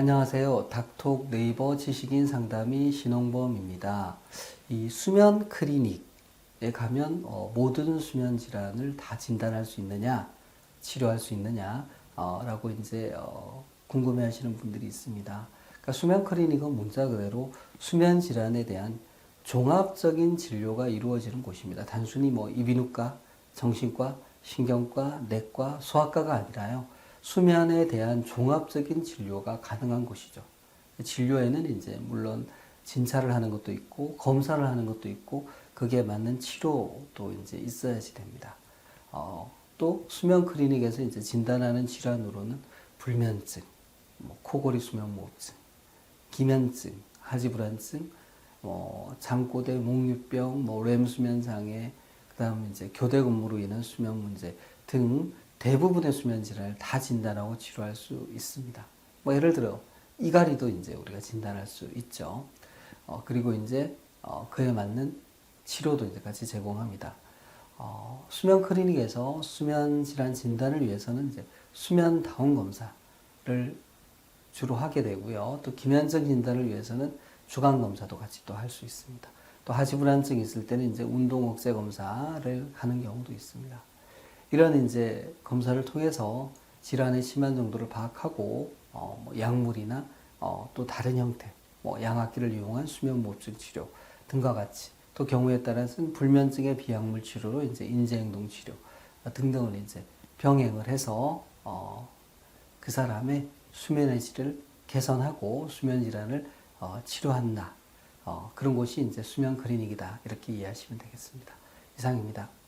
안녕하세요. 닥톡 네이버 지식인 상담의 신홍범입니다. 이 수면 클리닉에 가면 어, 모든 수면 질환을 다 진단할 수 있느냐, 치료할 수 있느냐, 어, 라고 이제 어, 궁금해 하시는 분들이 있습니다. 그러니까 수면 클리닉은 문자 그대로 수면 질환에 대한 종합적인 진료가 이루어지는 곳입니다. 단순히 뭐 이비인후과, 정신과, 신경과, 내과, 소아과가 아니라요. 수면에 대한 종합적인 진료가 가능한 곳이죠. 진료에는 이제 물론 진찰을 하는 것도 있고 검사를 하는 것도 있고 그게 맞는 치료도 이제 있어야지 됩니다. 어, 또 수면 클리닉에서 이제 진단하는 질환으로는 불면증, 뭐 코골이 수면무호흡증, 기면증, 하지불안증, 뭐 잠꼬대, 목류병, 뭐 렘수면 장애, 그다음 이제 교대 근무로 인한 수면 문제 등 대부분의 수면 질환을 다 진단하고 치료할 수 있습니다. 뭐 예를 들어 이갈이도 이제 우리가 진단할 수 있죠. 어, 그리고 이제 어, 그에 맞는 치료도 이제 같이 제공합니다. 어, 수면 클리닉에서 수면 질환 진단을 위해서는 이제 수면 다운 검사를 주로 하게 되고요. 또 기면적 진단을 위해서는 주간 검사도 같이 또 할 수 있습니다. 또 하지 불안증이 있을 때는 이제 운동 억제 검사를 하는 경우도 있습니다. 이런 이제 검사를 통해서 질환의 심한 정도를 파악하고 어, 뭐 약물이나 어, 또 다른 형태, 뭐 양압기를 이용한 수면 무호흡증 치료 등과 같이 또 경우에 따라서는 불면증의 비약물 치료로 이제 인지행동 치료 등등을 이제 병행을 해서 어, 그 사람의 수면의 질을 개선하고 수면 질환을 어, 치료한다. 어, 그런 곳이 이제 수면 클리닉이다. 이렇게 이해하시면 되겠습니다. 이상입니다.